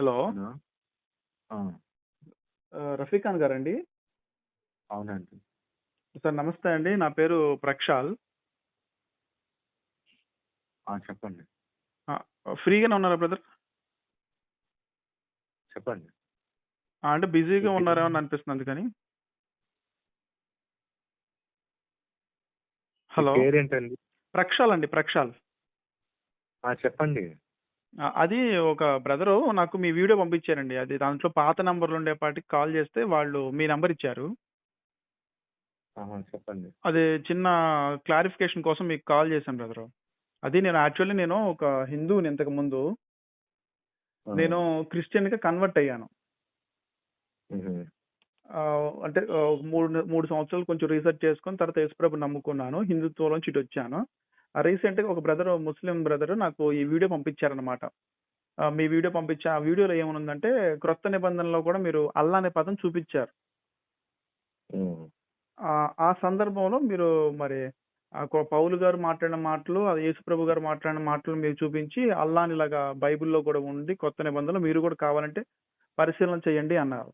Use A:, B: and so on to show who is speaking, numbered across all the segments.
A: Hello. Rafi Khan గారండి?
B: అవునండి.
A: Sir నమస్తే అండి. నా పేరు ప్రక్షాల్.
B: చెప్పండి.
A: ఫ్రీగానే ఉన్నారా బ్రదర్?
B: చెప్పండి.
A: అంటే బిజీగా. ఉన్నారేమో అని అనిపిస్తుంది అందుకని. హలో.
B: పేరేంటండి?
A: ప్రక్షాల్ అండి ప్రక్షాల్.
B: చెప్పండి.
A: అది ఒక బ్రదరు నాకు మీ వీడియో పంపించారండి. అది దాంట్లో పాత నంబర్లు ఉండేపాటికి కాల్ చేస్తే వాళ్ళు మీ నంబర్ ఇచ్చారు.
B: ఆహా, చెప్పండి.
A: అది చిన్న క్లారిఫికేషన్ కోసం మీకు కాల్ చేశాను బ్రదరు. అది నేను యాక్చువల్లీ నేను ఒక హిందువుని ఇంతకు ముందు
B: ఆ,
A: నేను క్రిస్టియన్గా కన్వర్ట్ అయ్యాను. అంటే మూడు మూడు సంవత్సరాలు కొంచెం రీసెర్చ్ చేసుకొని తర్వాత యేసుప్రభు నమ్ముకున్నాను. హిందుత్వంలోంచి ఇటు వచ్చాను రీసెంట్గా ఒక బ్రదర్ ముస్లిం బ్రదర్ నాకు ఈ వీడియో పంపించారనమాట మీ వీడియో పంపించా ఆ వీడియోలో ఏమనుందంటే క్రొత్త నిబంధనలో కూడా మీరు అల్లా అనే పదం చూపించారు. ఆ, సందర్భంలో మీరు మరి పౌలు గారు మాట్లాడిన మాటలు యేసుప్రభు గారు మాట్లాడిన మాటలు మీరు చూపించి అల్లాని ఇలాగా బైబిల్లో కూడా ఉంది కొత్త నిబంధనలు మీరు కూడా కావాలంటే పరిశీలన చేయండి అన్నారు.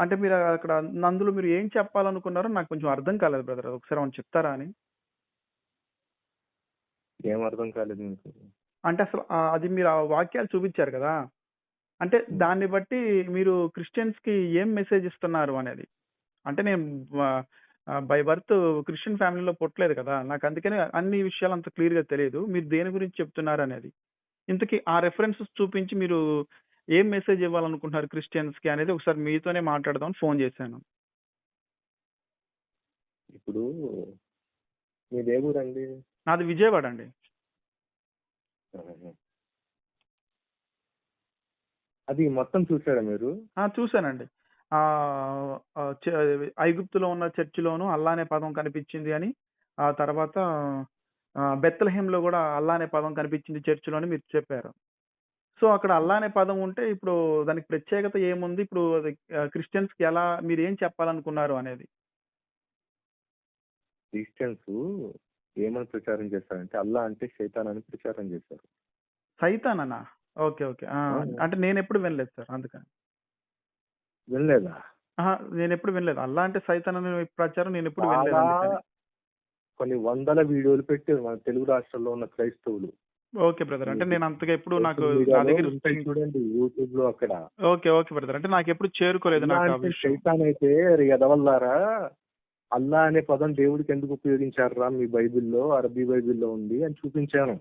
A: అంటే మీరు అక్కడ నందులో మీరు ఏం చెప్పాలనుకున్నారో నాకు కొంచెం అర్థం కాలేదు బ్రదర్ ఒకసారి ఏమైనా చెప్తారా అని.
B: ఏం అర్థం కాలేదు మీకు
A: అంటే అసలు అది మీరు ఆ వాక్యాలు చూపించారు కదా? అంటే దాన్ని బట్టి మీరు క్రిస్టియన్స్కి ఏం మెసేజ్ ఇస్తున్నారు అనేది? అంటే నేను బై బర్త్ క్రిస్టియన్ ఫ్యామిలీలో పుట్టలేదు కదా? నాకు అందుకని అన్ని విషయాలు అంత క్లియర్గా తెలియదు. మీరు దేని గురించి చెప్తున్నారు అనేది? ఇంతకీ ఆ రెఫరెన్సెస్ చూపించి మీరు ఏం మెసేజ్ ఇవ్వాలనుకుంటున్నారు క్రిస్టియన్స్కి అనేది ఒకసారి మీతోనే మాట్లాడదాం ఫోన్ చేశాను.
B: ఇప్పుడు మీది ఏ ఊరండి?
A: నాది విజయవాడ అండి.
B: అది మొత్తం చూసారా మీరు?
A: చూశానండి. ఐగుప్తులో ఉన్న చర్చిలోను అల్లా అనే పదం కనిపించింది అని ఆ తర్వాత ఆ, బెత్లహేంలో కూడా అల్లా అనే పదం కనిపించింది చర్చిలో అని మీరు చెప్పారు. సో అక్కడ అల్లా అనే పదం ఉంటే ఇప్పుడు దానికి ప్రత్యేకత ఏముంది? ఇప్పుడు అది క్రిస్టియన్స్కి ఎలా మీరు ఏం చెప్పాలనుకున్నారు అనేది.
B: క్రిస్టియన్స్ ఏమని ప్రచారం చేస్తారంటే అల్లా అంటే శైతాన్ అని ప్రచారం చేశారు
A: సైతాన్ అన్న ఓకే. ఓకే. అంటే నేను ఎప్పుడు వినలేదు సార్ అందుకని.
B: వినలేదా?
A: నేను ఎప్పుడు వినలేదు. అల్లా అంటే సైతాన్ అనే ప్రచారం నేను ఎప్పుడు వినలేదు అందుకని.
B: కొన్ని వందల వీడియోలు పెట్టారు మన తెలుగు రాష్ట్రాల్లో ఉన్న క్రైస్తవులు.
A: Okay brother. అంటే నేను అంతగా ఎప్పుడు నాకు నా దగ్గర
B: ఉంటాయి చూడండి యూట్యూబ్లో అక్కడ.
A: Okay okay brother. అంటే నాకు ఎప్పుడు చేరుకోలేదు నాకు ఆ
B: అంటే
A: విషయం.
B: శైతాన్ అయితే ఎదవల్లారా? అల్లా అనే పదం దేవుడికి ఎందుకు ఉపయోగించారా మీ బైబిల్లో అరబీ బైబిల్లో ఉంది అని చూపించాను.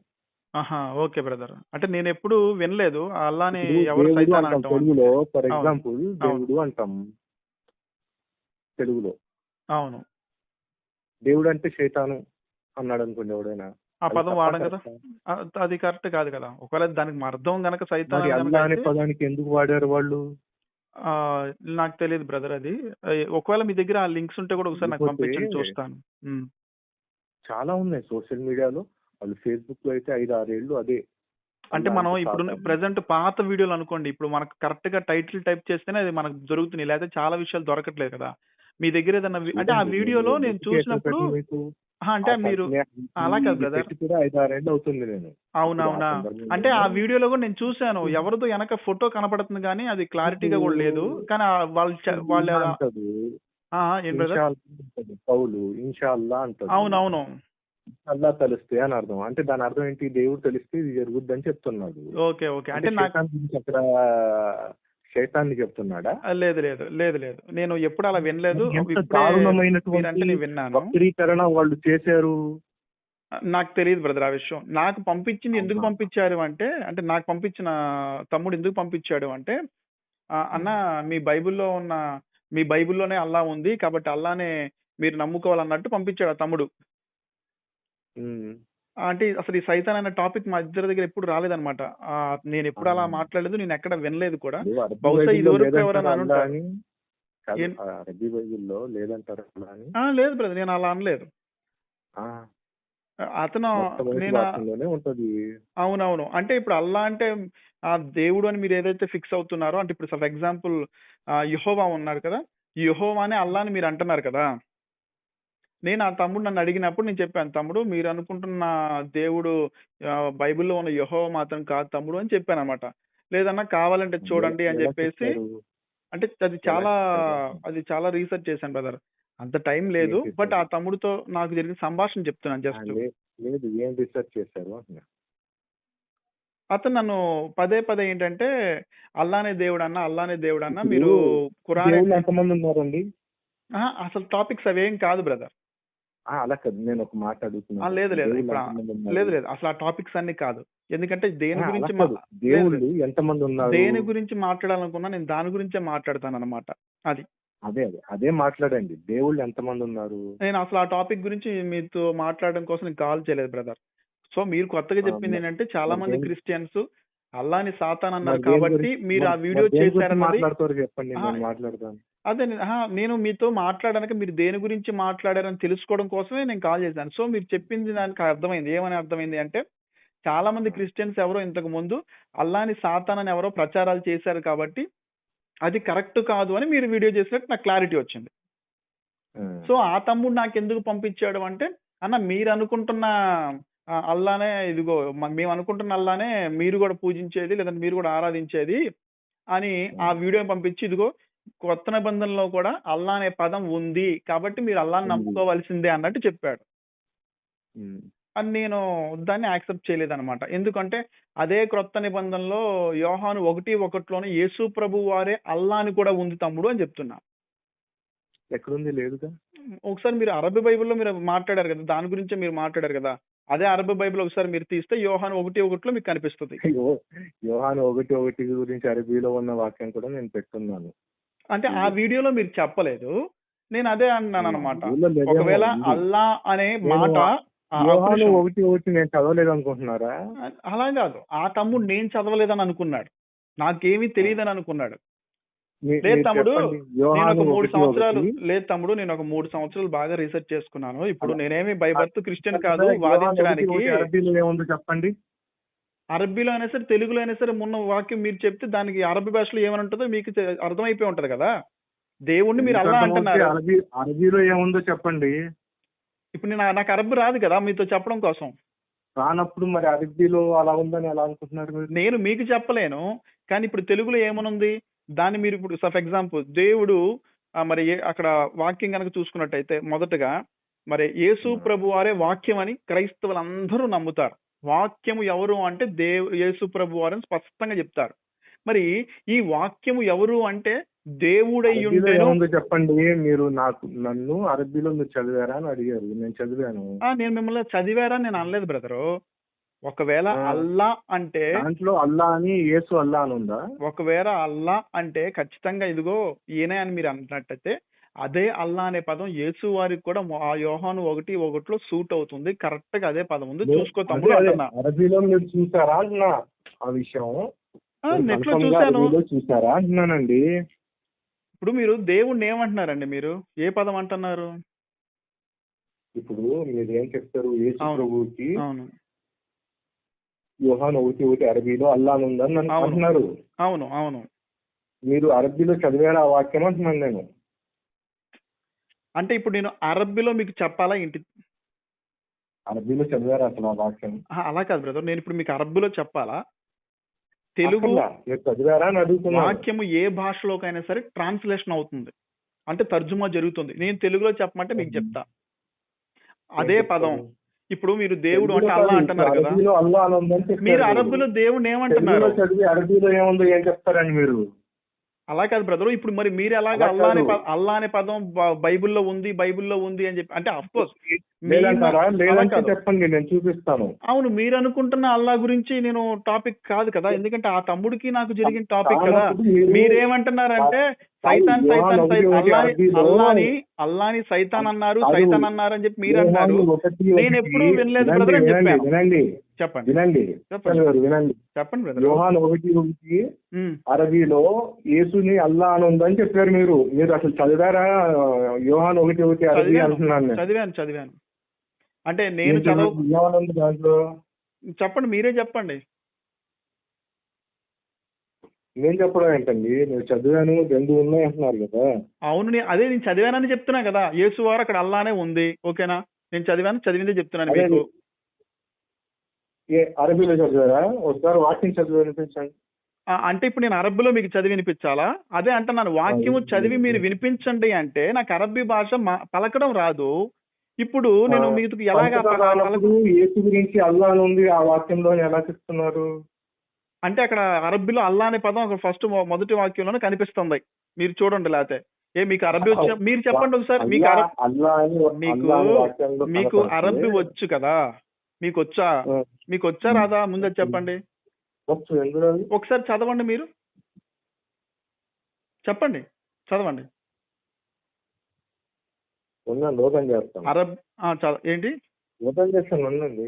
A: ఆహా ఓకే బ్రదర్. అంటే నేను ఎప్పుడు వినలేదు అల్లాని ఎవరు సైతాన్
B: అంటాం తెలుగులో. ఫర్. ఎగ్జాంపుల్ దేవుడు అంటాం తెలుగులో.
A: అవును.
B: దేవుడు అంటే శైతాను అన్నాడు అనుకోండి ఎవడైనా.
A: ఆ పదం వాడం కదా? అది కరెక్ట్ కాదు కదా. ఒకవేళ దానికి అర్థం గనక సైతాన్
B: అల్లా అనే పదానికి ఎందుకు వాడారు వాళ్ళు?
A: నాకు తెలియదు బ్రదర్ అది. ఒకవేళ మీ దగ్గర ఆ లింక్స్ ఉంటే కూడా ఒకసారి నాకు
B: లేకపోతే-
A: పంపించండి చూస్తాను.
B: చాలా ఉన్నాయి సోషల్ మీడియాలో. వాళ్ళు ఫేస్బుక్లో అయితే ఐదు ఆరేళ్ళు అదే
A: అంటే మనం ఇప్పుడు. ప్రెసెంట్ పాత వీడియోలు అనుకోండి ఇప్పుడు మనకు కరెక్ట్గా టైటిల్ టైప్ చేస్తేనే అది మనకు దొరుకుతున్నాయి. లేదా చాలా విషయాలు దొరకట్లేదు కదా. మీ దగ్గర ఏదన్నా అంటే ఆ వీడియోలో నేను చూసినప్పుడు అంటే మీరు అలా కాదు బ్రదర్.
B: కూడా ఐదు ఆరేళ్ళు అవుతుంది నేను.
A: అవునవునా? అంటే ఆ వీడియోలో కూడా నేను చూశాను. ఎవరిదో వెనక ఫోటో కనపడుతుంది కానీ అది క్లారిటీగా కూడా లేదు. కానీ వాళ్ళు వాళ్ళు
B: పౌలు ఇన్షా అల్లా అంటది.
A: అవునవును.
B: అల్లా తెలిస్తే అని అర్థం. అంటే దాని అర్థం ఏంటి? దేవుడు తెలిస్తే ఇది జరుగుద్ది అని చెప్తున్నాడు.
A: Okay okay. అంటే
B: అక్కడ శైతాన్ని చెప్తున్నాడా?
A: లేదు లేదు లేదు లేదు. నేను ఎప్పుడు అలా వినలేదు.
B: దారుణమైనటువంటి
A: విన్నాను.
B: వక్రీకరణ వాళ్ళు చేశారు?
A: నాకు తెలియదు బ్రదర్ ఆ విషయం. నాకు పంపించింది ఎందుకు? పంపించారు అంటే అంటే నాకు పంపించిన తమ్ముడు ఎందుకు పంపించాడు అంటే అన్న మీ బైబిల్లో ఉన్న మీ బైబిల్లోనే అల్లా ఉంది కాబట్టి అల్లానే మీరు నమ్ముకోవాలన్నట్టు పంపించాడు ఆ తమ్ముడు. అంటే అసలు ఈ సైతాన్ అనే టాపిక్ మా ఇద్దరి దగ్గర ఎప్పుడు రాలేదన్నమాట. ఆ, నేను ఎప్పుడు అలా. మాట్లాడలేదు నేను ఎక్కడ వినలేదు కూడా. బహుశా
B: బైబిల్లో
A: ఇదివరకు
B: లేదంటారా
A: ఎవరైనా
B: అల్లా
A: అనుంటారు.
B: అని కాదు,
A: ఏం-
B: ఆ అరబీ బైబిల్లో లేదంటారా అల్లా అని
A: ఆ, లేదు బ్రదర్ నేను అలా అనలేదు.
B: ఆ,
A: అతను నేను
B: వాక్యంలోనే ఉంటది.
A: అవునవును. అంటే ఇప్పుడు అల్లా అంటే ఆ దేవుడు అని మీరు ఏదైతే ఫిక్స్ అవుతున్నారో అంటే ఇప్పుడు ఫర్ ఎగ్జాంపుల్ యహోవా ఉన్నారు కదా యహోవా అని అల్లా అని మీరు అంటున్నారు కదా. నేను ఆ తమ్ముడు నన్ను అడిగినప్పుడు నేను చెప్పాను తమ్ముడు మీరు అనుకుంటున్న దేవుడు బైబిల్లో ఉన్న యహోవా మాత్రం కాదు తమ్ముడు అని చెప్పాను అనమాట లేదన్నా కావాలంటే చూడండి అని చెప్పేసి? అంటే అది చాలా? అది చాలా రీసెర్చ్ చేశాను బ్రదర్ అంత టైం లేదు బట్ ఆ? తమ్ముడితో నాకు జరిగిన సంభాషణ చెప్తున్నాను జస్ట్
B: లేదు ఏం రీసెర్చ్ చేశారు
A: అతను నన్ను పదే పదే ఏంటంటే అల్లానే దేవుడు అన్న అల్లానే దేవుడు అన్న మీరు
B: దేవుళ్ళు ఎంతమంది ఉన్నారండి
A: అసలు టాపిక్స్ అవేం కాదు బ్రదర్
B: అలా కాదు నేను ఒక మాట అడుగుతున్నాను
A: లేదు లేదు? లేదు లేదు అసలు ఆ టాపిక్స్ అన్ని కాదు. ఎందుకంటే దేని గురించి
B: దేవుళ్ళు ఎంతమంది ఉన్నారు?
A: దేని గురించి మాట్లాడాలనుకున్నా నేను దాని గురించే మాట్లాడతాను అనమాట అది.
B: అదే అదే అదే మాట్లాడండి. దేవుళ్ళు ఎంతమంది ఉన్నారు?
A: నేను అసలు ఆ టాపిక్ గురించి మీతో మాట్లాడడం కోసం కాల్ చేయలేదు బ్రదర్. సో మీరు కొత్తగా చెప్పింది ఏంటంటే చాలా మంది క్రిస్టియన్స్ అల్లాని సాతాన్ అన్నారు కాబట్టి మీరు ఆ వీడియో
B: మాట్లాడతారు చెప్పండి మాట్లాడతాను.
A: అదే నేను- మీతో మాట్లాడడానికి మీరు దేని గురించి మాట్లాడారని తెలుసుకోవడం కోసమే నేను కాల్ చేశాను. సో మీరు చెప్పింది నాకు అర్థమైంది. ఏమని అర్థమైంది అంటే చాలా మంది క్రిస్టియన్స్ ఎవరో ఇంతకు ముందు అల్లాని సాతాన్ అని ఎవరో ప్రచారాలు చేశారు కాబట్టి అది కరెక్ట్ కాదు అని మీరు వీడియో చేసినట్టు నాకు క్లారిటీ వచ్చింది. సో ఆ తమ్ముడు నాకు ఎందుకు పంపించాడు అంటే అన్న మీరు అనుకుంటున్న అల్లానే ఇదిగో మేము అనుకుంటున్న అల్లానే మీరు కూడా పూజించేది లేదంటే మీరు కూడా ఆరాధించేది అని ఆ వీడియో పంపించి ఇదిగో కొత్త నిబంధనలో కూడా అల్లా అనే పదం ఉంది. కాబట్టి మీరు అల్లాని. నమ్ముకోవాల్సిందే అన్నట్టు చెప్పాడు. అని నేను దాన్ని యాక్సెప్ట్ చేయలేదన్నమాట. ఎందుకంటే అదే క్రొత్త నిబంధనలో యోహాను ఒకటి ఒకటిలోనే యేసు ప్రభు వారే అల్లాని కూడా ఉంది తమ్ముడు అని చెప్తున్నా.
B: ఎక్కడుంది? లేదుగా
A: ఒకసారి మీరు అరబీ బైబిల్లో మీరు మాట్లాడారు కదా. దాని గురించే మీరు మాట్లాడారు కదా. అదే అరబీ బైబిల్ ఒకసారి మీరు తీస్తే యోహాను ఒకటి ఒకటిలో మీకు కనిపిస్తుంది.
B: యోహాను ఒకటి ఒకటి గురించి అరబీలో ఉన్న వాక్యం కూడా నేను పెట్టున్నాను.
A: అంటే ఆ వీడియోలో మీరు చెప్పలేదు. నేను అదే అన్నాను అనమాట ఒకవేళ. అల్లా అనే మాట.
B: ఒకటి ఒకటి నేను చదవలేదు అనుకుంటున్నారా
A: అలా కాదు. ఆ తమ్ముడు నేను చదవలేదని అనుకున్నాడు. నాకేమీ తెలియదని అనుకున్నాడు. లేదు తమ్ముడు,
B: చెప్పండి.
A: నేను ఒక మూడు సంవత్సరాలు. లేదు తమ్ముడు నేను ఒక మూడు సంవత్సరాలు బాగా రీసెర్చ్ చేసుకున్నాను. ఇప్పుడు. నేనేమి బర్త్ క్రిస్టియన్ కాదు వాదించడానికి
B: ఒకటి అరబీలో
A: అయినా సరే తెలుగులో అయినా సరే మొన్న వాక్యం మీరు చెప్తే దానికి అరబీ భాషలో ఏమని ఉంటుందో మీకు అర్థమైపోయి ఉంటది కదా? దేవుణ్ణి మీరు అల్లా
B: ఎందుకంటే
A: అంటున్నారు.
B: అరబీ అరబీలో ఏముందో చెప్పండి.
A: ఇప్పుడు నేను నాకు అరబ్బీ రాదు కదా మీతో చెప్పడం కోసం.
B: రానప్పుడు మరి అరబీలో అలా ఉందని ఎలా అనుకుంటున్నారు
A: నేను మీకు చెప్పలేను కానీ ఇప్పుడు తెలుగులో ఏమనుంది? దాన్ని మీరు ఇప్పుడు ఫర్ ఎగ్జాంపుల్ దేవుడు మరి అక్కడ వాక్యం కనుక చూసుకున్నట్టయితే మొదటగా మరి యేసు ప్రభు వారే వాక్యం అని క్రైస్తవులందరూ నమ్ముతారు. వాక్యము ఎవరు అంటే దేవు యేసు ప్రభు వారని స్పష్టంగా చెప్తారు. మరి ఈ వాక్యము ఎవరు అంటే దేవుడై
B: ఏముందో చెప్పండి? మీరు నాకు నన్ను అరబీలో మీరు చదివారా అని అడిగారు. నేను చదివాను.
A: నేను మిమ్మల్ని చదివారా నేను అనలేదు బ్రదరు. ఒకవేళ. అల్లా అంటే
B: దాంట్లో అల్లా అని యేసు అల్లా అని ఉందా?
A: ఒకవేళ అల్లా అంటే ఖచ్చితంగా ఇదిగో ఈయనే అని మీరు అంటున్నట్టయితే అదే అల్లా అనే పదం యేసు వారికి కూడా ఆ యోహాను ఒకటి ఒకటిలో సూట్ అవుతుంది. కరెక్ట్గా అదే పదం ఉంది. చూసుకో తమ్ముడు
B: అరబీలో మీరు చూసారా ఆ విషయం?
A: నెట్లో
B: అరబీలో చూసారా అంటున్నానండి
A: ఇప్పుడు మీరు దేవుణ్ణి ఏమంటున్నారండి మీరు? ఏ పదం అంటున్నారు?
B: ఇప్పుడు మీరు ఏం చెప్తారు? యేసు
A: అవును.
B: ప్రభువుకి
A: అవును.
B: యోహాన్ ఒకటి ఒకటి అరబీలో అల్లా ఉందని. అంటున్నారు.
A: అవును అవును.
B: మీరు అరబీలో చదివారా ఆ వాక్యం అంటున్నాను నేను.
A: అంటే ఇప్పుడు నేను అరబ్బీలో మీకు చెప్పాలా ఏంటి?
B: అరబీలో చదివారా అసలు ఆ వాక్యం?
A: అలా కాదు బ్రదర్. నేను ఇప్పుడు మీకు అరబ్బీలో చెప్పాలా? తెలుగు
B: చదివారా
A: వాక్యము ఏ భాషలోకైనా సరే ట్రాన్స్లేషన్ అవుతుంది. అంటే తర్జుమా జరుగుతుంది. నేను తెలుగులో చెప్పమంటే మీకు చెప్తా. అదే పదం? ఇప్పుడు మీరు దేవుడు అంటే అల్లా అంటున్నారు కదా. మీరు అరబ్బులో దేవుడిని ఏమంటున్నారు?
B: చదివి అరబీలో ఏముందో? ఏం చెప్తారండి మీరు?
A: అలా కాదు బ్రదర్ ఇప్పుడు మరి మీరు ఎలాగ
B: అలా
A: అల్లా అనే అల్లా అనే పదం బైబిల్లో ఉంది బైబిల్లో ఉంది అని చెప్పి అంటే అఫ్ కోర్స్.
B: చెప్పండి నేను చూపిస్తాను
A: అవును మీరు అనుకుంటున్న అల్లా గురించి నేను టాపిక్ కాదు కదా ఎందుకంటే ఆ తమ్ముడికి నాకు జరిగిన టాపిక్ కదా మీరేమంటున్నారంటే సైతాన్ సైతాన్ అల్లాని అల్లాని సైతాన్ అన్నారు. సైతాన్ అన్నారు అని చెప్పి మీరు
B: ఒకటి
A: నేను ఎప్పుడూ వినలేదు brother అని చెప్పాను. చెప్పండి.
B: వినండి.
A: చెప్పండి.
B: వినండి
A: చెప్పండి బ్రదర్
B: యోహాన్ ఒకటి ఒకటి అరబీలో యేసుని అల్లా అని ఉందని చెప్పారు మీరు. మీరు అసలు చదివారా? యోహాన్ ఒకటి ఒకటి అరబీ
A: చదివాను.
B: అంటున్నాను నేను.
A: చదివాను చదివాను. అంటే నేను చదవ
B: దాంట్లో.
A: చెప్పండి మీరే చెప్పండి.
B: నేను చెప్పడం ఏంటండి? నేను చదివాను రెండు ఉన్నాయి అంటున్నారు కదా.
A: అవును అదే నేను చదివానని చెప్తున్నా కదా. యేసు వారు అక్కడ అల్లానే ఉంది. ఓకేనా? నేను చదివాను చదివిందే చెప్తున్నాను మీకు.
B: అరబీలో చదివారా? ఒకసారి వాక్యం చదివి వినిపించండి.
A: అంటే ఇప్పుడు నేను అరబ్బీలో మీకు చదివి వినిపించాలా? అదే అంటున్నాను వాక్యము
B: అవును.
A: చదివి మీరు వినిపించండి అంటే నాకు అరబ్బీ భాష పలకడం రాదు. ఇప్పుడు నేను మీకు ఎలాగా
B: పంచదార
A: ప-
B: అన్నప్పుడు
A: పలక-
B: యేసు గురించి అల్లా అని ఉంది ఆ వాక్యంలో ఎలా చెప్తున్నారు?
A: అంటే అక్కడ అరబ్బీలో అల్లా అనే పదం ఫస్ట్ మొదటి వాక్యంలోనే కనిపిస్తుంది. మీరు చూడండి లేకపోతే ఏ మీకు అరబ్బీ వచ్చా మీరు చెప్పండి ఒకసారి. మీకు అరబ్ మీకు మీకు. అరబ్బీ వచ్చు కదా? మీకు వచ్చా మీకు వచ్చా రాదా ముందు చెప్పండి? ఒకసారి చదవండి మీరు. చెప్పండి చదవండి.
B: ఉందండి ఓపెన్ చేస్తాను.
A: అరబ్ ఏంటి?
B: ఓపెన్ చేస్తాను ఉందండి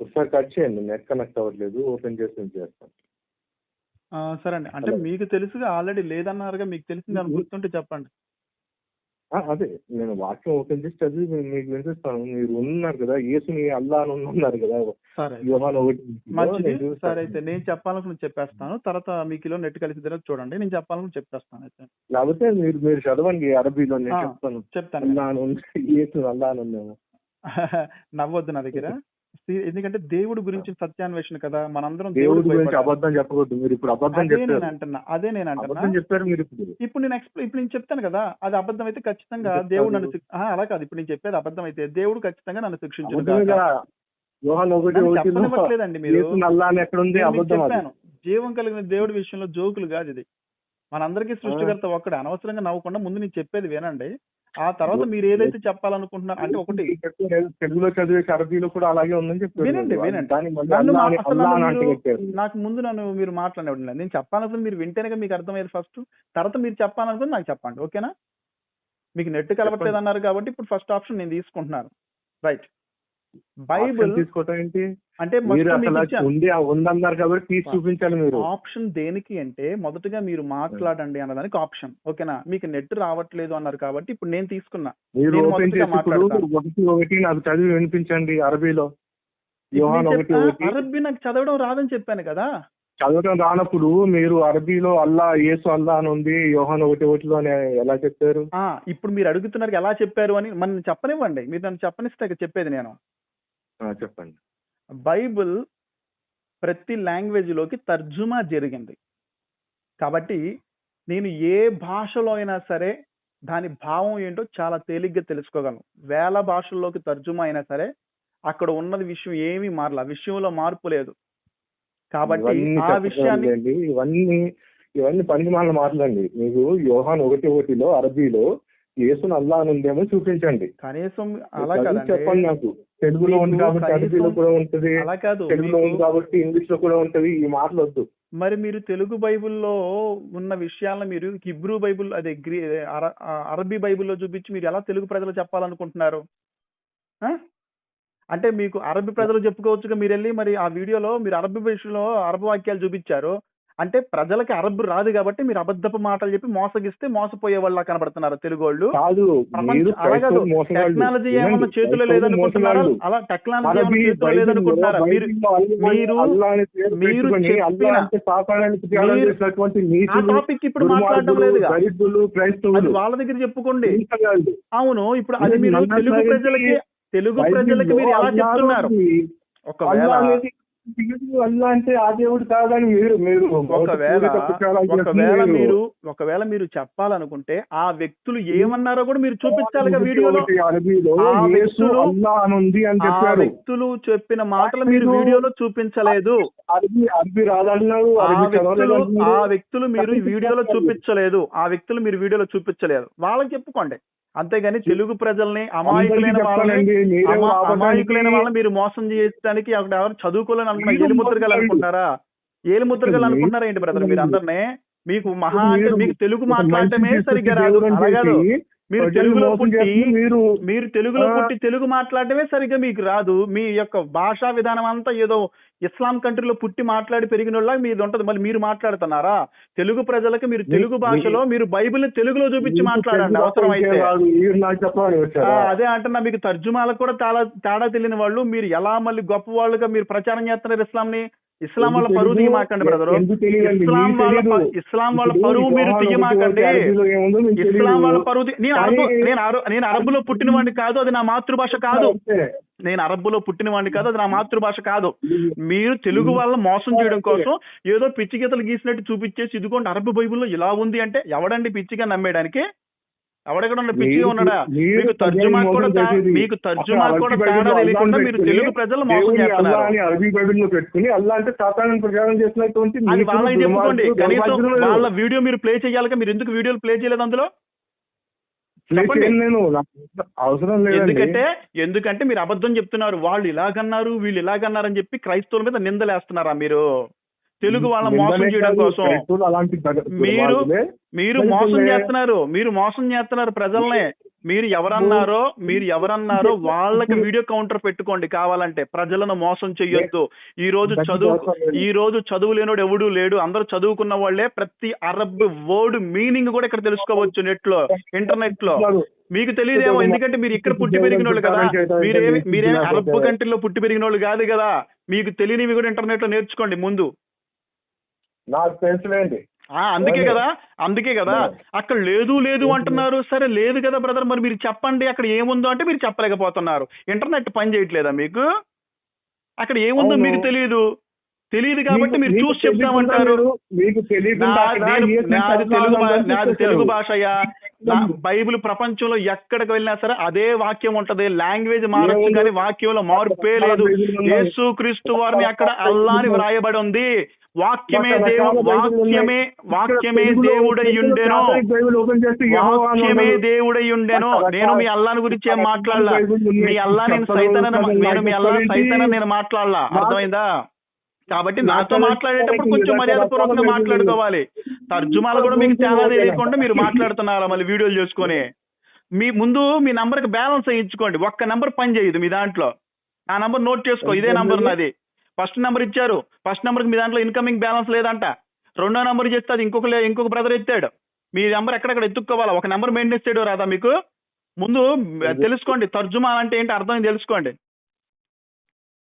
B: ఒకసారి కట్ చేయండి. నెట్ కనెక్ట్ అవ్వట్లేదు. ఓపెన్ చేసి చేస్తాను
A: సరే అండి. అంటే. మీకు తెలుసుగా ఆల్రెడీ లేదన్నారుగా మీకు తెలిసింది అని గుర్తుంటే చెప్పండి.
B: అదే. నేను వాక్యం ఓపెన్ చేసి చదివి మీ- మీకు వినిపిస్తాను. మీరు ఉన్నారు కదా యేసుని అల్లా అని ఉన్నారు కదా
A: సరే.
B: యోహాన్ ఒకటి.
A: సరే అయితే నేను చెప్పాలనుకుని చెప్పేస్తాను. తర్వాత మీకు ఇలా నెట్ కలిసి తర్వాత చూడండి. నేను చెప్పాలనుకుని చెప్పేస్తాను అయితే.
B: లేకపోతే మీరు మీరు చదవండి అరబీలో నేను. చెప్తాను.
A: చెప్తాను.
B: అల్లా అని యేసు అల్లా అని ఉన్నాము
A: నవ్వొద్దు నా దగ్గర. ఎందుకంటే దేవుడు గురించి సత్యాన్వేషణ కదా మనందరం
B: దేవుడి గురించి. అబద్ధం చెప్పకూడదు. మీరు ఇప్పుడు అబద్ధం
A: నేను అంటున్నా అదే నేను అంటున్నా.
B: చెప్పారు మీరు ఇప్పుడు.
A: ఇప్పుడు నేను ఎక్స్ప్లెయిన్ ఇప్పుడు నేను చెప్తాను కదా అది అబద్ధం అయితే ఖచ్చితంగా. దేవుడు నన్ను అలా కాదు. ఇప్పుడు నేను చెప్పేది అబద్ధం అయితే దేవుడు ఖచ్చితంగా నన్ను చెప్పాను. జీవం కలిగిన దేవుడి విషయంలో జోకులు కాదు ఇది. మనందరికీ సృష్టికర్త ఒక్కడే. అనవసరంగా నవ్వకుండా ముందు నేను చెప్పేది వినండి. ఆ తర్వాత మీరు ఏదైతే చెప్పాలనుకుంటున్నారు అంటే ఒకటి
B: తెలుగులో చదివే అరబీలో కూడా అలాగే ఉందని చెప్పారు.
A: వినండి. వినండి. నాకు ముందు నన్ను మీరు మాట్లాడేవాడు లేదు. నేను చెప్పాలనుకుంది మీరు వింటేనే మీకు అర్థమయ్యేది ఫస్ట్ తర్వాత మీరు చెప్పాలనుకుంది నాకు చెప్పండి ఓకేనా? మీకు నెట్ కలవట్లేదు అన్నారు కాబట్టి ఇప్పుడు ఫస్ట్ ఆప్షన్ నేను తీసుకుంటున్నాను. రైట్ బైబిల్
B: తీసుకోవటం ఏంటి?
A: అంటే
B: మీరు అసలు. ఉంది ఉందన్నారు కాబట్టి తీసి చూపించాలి మీరు.
A: ఆప్షన్ దేనికి అంటే మొదటగా మీరు మాట్లాడండి అన్నదానికి ఆప్షన్. ఓకేనా? మీకు నెట్ రావట్లేదు అన్నారు కాబట్టి ఇప్పుడు నేను తీసుకున్నా.
B: మీరు ఓపెన్. ఒకటి ఒకటి నాకు చదివి వినిపించండి అరబీలో.
A: అరబ్బీ నాకు చదవడం రాదని చెప్పాను కదా.
B: చదవటం రానప్పుడు మీరు అరబీలో అల్లా యేసు అల్లా అని ఉంది యోహాన్ ఒకటి ఒకటిలో అని ఎలా చెప్పారు?
A: ఇప్పుడు మీరు అడుగుతున్నారు ఎలా చెప్పారు అని మన చెప్పనివ్వండి. మీరు నన్ను చెప్పనిస్తే చెప్పేది నేను.
B: చెప్పండి.
A: బైబిల్ ప్రతి లాంగ్వేజ్లోకి తర్జుమా జరిగింది. కాబట్టి నేను ఏ భాషలో అయినా సరే దాని భావం ఏంటో చాలా తేలిగ్గా తెలుసుకోగలను. వేల భాషల్లోకి తర్జుమా అయినా సరే అక్కడ ఉన్నది విషయం ఏమీ మారల విషయంలో మార్పు లేదు. కాబట్టి ఆ విషయాన్ని.
B: ఇవన్నీ ఇవన్నీ మాటలండి. మీకు యోహాన్ ఒకటి ఒకటిలో అరబీలో యేసును అల్లా ఉందేమో చూపించండి.
A: కనీసం అలా
B: చెప్పండి నాకు. తెలుగులో ఉంది కాబట్టి అరబీలో కూడా ఉంటది.
A: అలా కాదు
B: తెలుగులో ఉంది కాబట్టి ఇంగ్లీష్లో కూడా ఉంటది. ఈ మాటలు వద్దు.
A: మరి మీరు తెలుగు బైబిల్లో ఉన్న విషయాలను మీరు హిబ్రూ బైబిల్ అదే గ్రీ అరబీ బైబిల్లో చూపించి మీరు ఎలా తెలుగు ప్రజలు చెప్పాలనుకుంటున్నారు? అంటే మీకు అరబీ ప్రజలు చెప్పుకోవచ్చుగా మీరు వెళ్ళి మరి ఆ వీడియోలో మీరు అరబీ భాషలో అరబ్ వాక్యాలు చూపించారు. అంటే ప్రజలకి అరబ్ రాదు కాబట్టి మీరు అబద్ధపు మాటలు చెప్పి మోసగిస్తే మోసపోయే వాళ్ళ కనబడుతున్నారు తెలుగు వాళ్ళు.
B: కాదు.
A: టెక్నాలజీ ఏమన్నా చేతిలో లేదనుకుంటున్నారా. అలా టెక్నాలజీ చేతిలో లేదనుకుంటున్నారా? మీరు మీరు- టాపిక్ ఇప్పుడు మాట్లాడడం అది
B: క్రైస్తవులు.
A: వాళ్ళ దగ్గర చెప్పుకోండి. అవును ఇప్పుడు అది మీరు తెలుగు ప్రజలకి తెలుగు ప్రజలకి మీరు ఎలా చెప్తున్నారు? ఒకవేళ
B: అల్లా అంటే ఆ దేవుడు కాదని మీరు మీరు
A: ఒకవేళ ఒకవేళ. మీరు ఒకవేళ మీరు చెప్పాలనుకుంటే ఆ వ్యక్తులు ఏమన్నారో కూడా మీరు చూపించాలిగా
B: ఒకటి
A: వీడియోలో. వ్యక్తులు-
B: అల్లా అని ఉంది అని
A: ఆ
B: చెప్పారు.
A: వ్యక్తులు చెప్పిన మాటలు మీరు వీడియోలో చూపించలేదు.
B: అరబీ అరబీ రాదన్నారు
A: ఆ వ్యక్తులు మీరు వీడియోలో చూపించలేదు. ఆ వ్యక్తులు మీరు వీడియోలో చూపించలేదు. వాళ్ళకి చెప్పుకోండి. అంతేగాని తెలుగు ప్రజల్ని అమాయకులైన వాళ్ళని అమాయకులైన వాళ్ళని మీరు మోసం చేయడానికి అక్కడ ఎవరు చదువుకోలేని అనుకున్నా
B: మీరు
A: ఏలి ముద్రగాలు
B: మోసం
A: అనుకుంటారా ఏలి ముద్రగాలు
B: మీరు-
A: అనుకుంటారా ఏంటి బ్రదర్ మీరు అందరినీ మీకు మహా అంటే మీకు తెలుగు మాట్లాడటమే సరిగ్గా రాదు.
B: దేవుడు
A: మీరు తెలుగులో పుట్టి
B: మీరు
A: మీరు తెలుగులో. పుట్టి తెలుగు మాట్లాడటమే సరిగ్గా మీకు రాదు. మీ యొక్క భాషా విధానం అంతా ఏదో ఇస్లాం కంట్రీలో పుట్టి మాట్లాడి పెరిగిన వాళ్ళ మీది ఉంటది. మళ్ళీ మీరు మాట్లాడుతున్నారా? తెలుగు ప్రజలకు మీరు తెలుగు భాషలో మీరు బైబిల్ తెలుగులో చూపించి మాట్లాడండి. అవసరం అయితే అదే అంటున్నా. మీకు తర్జుమాలకు కూడా చాలా తేడా తెలియని వాళ్ళు మీరు ఎలా మళ్ళీ గొప్ప వాళ్ళుగా మీరు ప్రచారం చేస్తున్నారు ఇస్లాంని? ఇస్లాం వాళ్ళ పరువు? తీయమాకండి బ్రదరు? ఇస్లాం వాళ్ళ ఇస్లాం వాళ్ళ పరువు మీరు తీయమాకండి ఇస్లాం. వాళ్ళ పరువు నేను అరబు నేను నేను అరబ్బులో పుట్టిన వాడిని కాదు అది నా మాతృభాష కాదు. నేను అరబ్బులో పుట్టిన వాడిని కాదు అది నా మాతృభాష కాదు మీరు తెలుగు వాళ్ళ మోసం చేయడం కోసం ఏదో పిచ్చి గీతలు గీసినట్టు చూపించేసి ఇదిగోండి అరబ్ బైబిల్లో ఇలా ఉంది అంటే ఎవడండి పిచ్చిగా నమ్మేయడానికి ఉన్న పిచ్చిగా ఉన్నాడా? మీకు తర్జుమా కూడా. మీకు తర్జుమా కూడా తేడా తెలియకుండా మీరు తెలుగు ప్రజలు మోసం చేస్తున్నారు.
B: అరబీ బైబిల్లో పెట్టుకుని అల్లా అంటే సాతాను ప్రచారం చేసినటువంటి
A: అది
B: మీకు
A: వాళ్ళకి చెప్పుకోండి కనీసం వాళ్ళ వీడియో మీరు ప్లే చేయాలిగా? మీరు ఎందుకు వీడియోలు ప్లే చేయలేదు అందులో?
B: నేను. అవసరం
A: ఎందుకంటే ఎందుకంటే మీరు అబద్ధం చెప్తున్నారు. వాళ్ళు ఇలాగన్నారు వీళ్ళు ఇలాగన్నారు అని చెప్పి క్రైస్తవుల మీద నిందలేస్తున్నారా మీరు? తెలుగు వాళ్ళ మోసం చేయడం కోసం మీరు. మీరు. మోసం చేస్తున్నారు. మీరు మోసం చేస్తున్నారు ప్రజల్ని. మీరు ఎవరన్నారో మీరు ఎవరన్నారో వాళ్ళకి వీడియో కౌంటర్ పెట్టుకోండి కావాలంటే. ప్రజలను మోసం చెయ్యొద్దు. ఈ రోజు చదువు ఈ రోజు చదువు లేనోడు ఎవడు లేడు. అందరూ చదువుకున్న వాళ్ళే ప్రతి అరబ్ వర్డ్ మీనింగ్ కూడా ఇక్కడ తెలుసుకోవచ్చు నెట్లో ఇంటర్నెట్లో మీకు తెలియదేమో. ఎందుకంటే మీరు ఇక్కడ పుట్టి పెరిగిన వాళ్ళు కదా. మీరేమి మీరేమి అరబ్ కంట్రీలో పుట్టి పెరిగిన వాళ్ళు కాదు కదా. మీకు తెలియనివి కూడా ఇంటర్నెట్లో నేర్చుకోండి ముందు.
B: నాకు తెలుసులేండి.
A: అందుకే కదా అందుకే కదా. అక్కడ లేదు లేదు అంటున్నారు. సరే లేదు కదా బ్రదర్. మరి మీరు చెప్పండి అక్కడ ఏముందో అంటే మీరు చెప్పలేకపోతున్నారు. ఇంటర్నెట్ పని చేయట్లేదా మీకు? అక్కడ ఏముందో. మీకు తెలియదు తెలియదు కాబట్టి మీరు చూసి చెప్తామంటారు. నాది తెలుగు భా- బైబిల్ ప్రపంచంలో ఎక్కడికి వెళ్ళినా సరే అదే వాక్యం ఉంటది. లాంగ్వేజ్ మారచ్చు? కానీ వాక్యంలో మార్పే లేదు. యేసు క్రీస్తు వారిని అక్కడ అల్లాని వ్రాయబడి ఉంది. వాక్యమే దేవు వాక్యమే వాక్యమే దేవుడై ఉండెను. వాక్యమే. దేవుడై ఉండెను. నేను మీ అల్లాని గురించి ఏం మాట్లాడలా. మీ అల్లా నేను సైతానని నేను మీ అల్లా సైతానని నేను మాట్లాడలా. అర్థమైందా? కాబట్టి నాతో మాట్లాడేటప్పుడు కొంచెం మర్యాదపూర్వకంగా మాట్లాడుకోవాలి. తర్జుమాలు కూడా మీకు తేడా తెలియకుండా మీరు మాట్లాడుతున్నారా మళ్ళీ వీడియోలు చేసుకొని. మీ ముందు మీ నంబర్కి బ్యాలెన్స్ వేయించుకోండి. ఒక్క నంబర్ పని చేయదు మీ దాంట్లో. ఆ నంబర్ నోట్ చేసుకో ఇదే నంబర్ నాది. ఫస్ట్ నెంబర్ ఇచ్చారు. ఫస్ట్ నెంబర్కి మీ దాంట్లో ఇన్కమింగ్ బ్యాలెన్స్ లేదంట. రెండో నెంబర్ చేస్తే అది ఇంకొక ఇంకొక బ్రదర్ ఎత్తాడు. మీ నెంబర్ ఎక్కడెక్కడ ఎత్తుక్కోవాలా ఒక నెంబర్ మెయింటెనెన్స్ చేయడం రాదా మీకు? ముందు తెలుసుకోండి. తర్జుమా అంటే ఏంటి అర్థం తెలుసుకోండి.